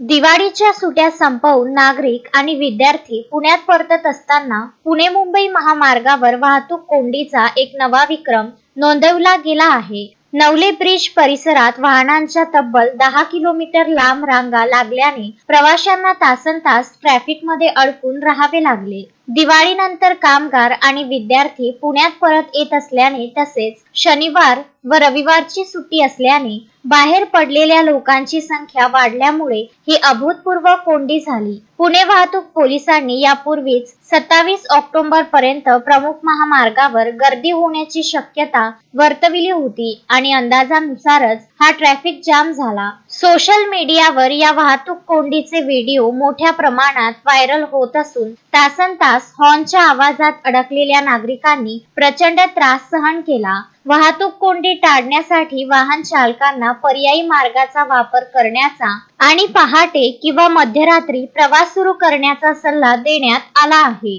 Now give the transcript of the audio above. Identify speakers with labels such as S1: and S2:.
S1: दिवाळीच्या सुट्या संपवून नागरिक आणि विद्यार्थी पुण्यात परतत असताना पुणे मुंबई महामार्गावर वाहतूक कोंडीचा एक नवा विक्रम नोंदवला गेला आहे. नवले ब्रिज परिसरात वाहनांच्या तब्बल दहा किलोमीटर लांब रांगा लागल्याने प्रवाशांना तासन तास ट्रॅफिकमध्ये अडकून राहावे लागले. दिवाळीनंतर कामगार आणि विद्यार्थी पुण्यात परत येत असल्याने तसेच शनिवार व रविवारची सुट्टी असल्याने बाहेर पडलेल्या लोकांची संख्या वाढल्यामुळे ही अभूतपूर्व कोंडी झाली. पुणे वाहतूक पोलिसांनी यापूर्वीच सत्तावीस ऑक्टोबर पर्यंत प्रमुख महामार्गावर गर्दी होण्याची शक्यता वर्तविली होती आणि अंदाजानुसारच हा ट्रॅफिक जाम झाला. सोशल मीडियावर या वाहतूक कोंडीचे व्हिडिओ मोठ्या प्रमाणात व्हायरल होत असून तासन तास हॉर्नच्या आवाजात अडकलेल्या नागरिकांनी प्रचंड त्रास सहन केला. वाहतूक कोंडी टाळण्यासाठी वाहन चालकांना पर्यायी मार्गाचा वापर करण्याचा आणि पहाटे किंवा मध्यरात्री प्रवास सुरू करण्याचा सल्ला देण्यात आला आहे.